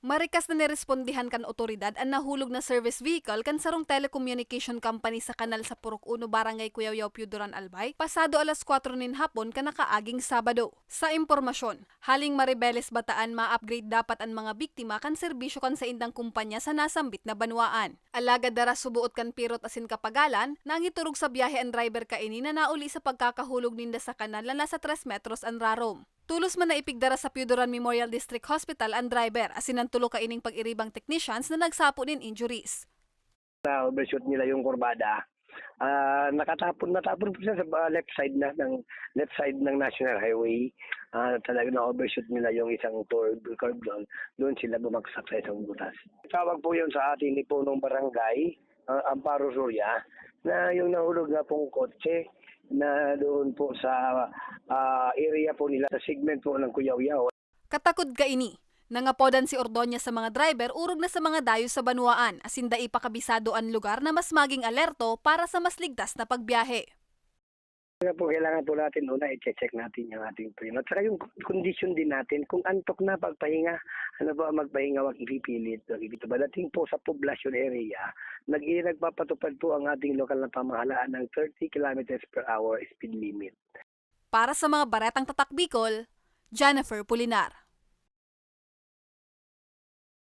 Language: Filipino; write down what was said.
Marikas na nirespondihan kan otoridad ang nahulog na service vehicle kan sarong telecommunication company sa kanal sa Purok 1 Barangay Kuyaw Piuduran Albay pasado alas 4 nin hapon kan nakaaging Sabado. Sa impormasyon, haling Maribeles Bataan ma-upgrade dapat ang mga biktima kan serbisyo kan sa indang kumpanya sa nasambit na banwaan. Alaga dara subuot kan pirot asin kapagalan, nang iturog sa biyahe ang driver kaini na nauli sa pagkakahulog ninda sa kanal na nasa 3 metros ang rarom. Tulos man na ipigdara sa Piudoran Memorial District Hospital ang driver asin ang ka ining pag-iribang technicians na nagsapo din injuries. na overshoot nila yung kurbada. Ah, nakatapon natapon po siya sa ah, left side na ng left side ng National Highway. Ah, talaga na overshoot nila yung isang curb, curb doon. Doon sila bumagsak sa isang butas. Tawag po yun sa ating nipunong barangay, ah, Amparo Surya, na yung nahulog na pong kotse na doon po sa ah, area po nila, sa segment po ng Kuyaw-Yaw. Katakod ka ini. Nangapodan si Ordonya sa mga driver urog na sa mga dayo sa banwaan asin dai pakabisado ang lugar na mas maging alerto para sa mas ligtas na pagbiyahe. Kaya po kailangan po natin una i-check natin yung ating primo. At saka yung condition din natin, kung antok na pagpahinga, ano ba magpahinga, wag ipipilit. Wag ipipilit. Pagdating po sa poblacion area, nag nagpapatupad po ang ating lokal na pamahalaan ng 30 kilometers per hour speed limit. Para sa mga baretang tatak Bicol, Jennifer Pulinar.